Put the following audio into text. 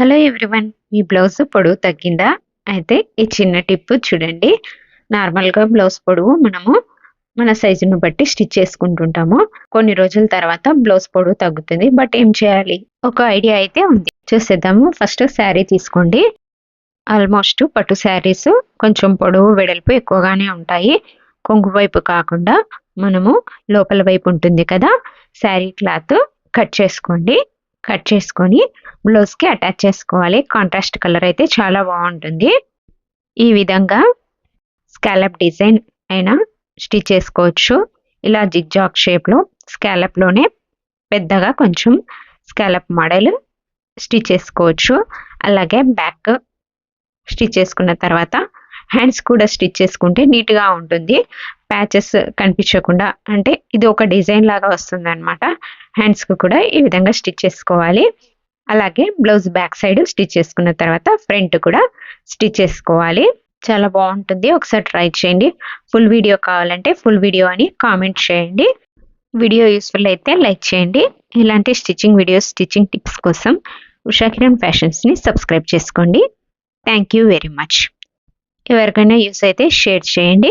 Hello everyone మీ blouse పొడవు తగ్గిందా? అయితే ఈ చిన్న టిప్ చూడండి. నార్మల్గా బ్లౌజ్ పొడవు మనము మన సైజును బట్టి స్టిచ్ చేసుకుంటుంటాము. కొన్ని రోజుల తర్వాత బ్లౌజ్ పొడవు తగ్గుతుంది బట్ ఏం చేయాలి? ఒక ఐడియా అయితే ఉంది. చూసేద్దాము. ఫస్ట్ శారీ తీసుకోండి. ఆల్మోస్ట్ పట్టు శారీస్ కొంచెం పొడవు వెడల్పు ఎక్కువగానే ఉంటాయి. కొంగు వైపు కాకుండా మనము లోపల వైపు ఉంటుంది కదా శారీ క్లాత్ కట్ చేసుకోండి. కట్ చేసుకొని బ్లౌజ్కి అటాచ్ చేసుకోవాలి. కాంట్రాస్ట్ కలర్ అయితే చాలా బాగుంటుంది. ఈ విధంగా స్కాలప్ డిజైన్ అయినా స్టిచ్ చేసుకోవచ్చు. ఇలా జిగ్జాగ్ షేప్లో స్కాలప్లోనే పెద్దగా కొంచెం స్కాలప్ మోడల్ స్టిచ్ చేసుకోవచ్చు. అలాగే బ్యాక్ స్టిచ్ చేసుకున్న తర్వాత హ్యాండ్స్ కూడా స్టిచ్ చేసుకుంటే నీట్గా ఉంటుంది. ప్యాచెస్ కనిపించకుండా అంటే ఇది ఒక డిజైన్ లాగా వస్తుంది అనమాట హ్యాండ్స్కి కూడా ఈ విధంగా స్టిచ్ చేసుకోవాలి. అలాగే బ్లౌజ్ బ్యాక్ సైడ్ స్టిచ్ చేసుకున్న తర్వాత ఫ్రంట్ కూడా స్టిచ్ చేసుకోవాలి. చాలా బాగుంటుంది. ఒకసారి ట్రై చేయండి. ఫుల్ వీడియో కావాలంటే ఫుల్ వీడియో అని కామెంట్ చేయండి. వీడియో యూస్ఫుల్ అయితే లైక్ చేయండి. ఇలాంటి స్టిచ్చింగ్ వీడియోస్ స్టిచ్చింగ్ టిప్స్ కోసం ఉషా కిరణ్ ఫ్యాషన్స్ని సబ్స్క్రైబ్ చేసుకోండి. Thank you very much. ఎవరికైనా యూస్ అయితే షేర్ చేయండి.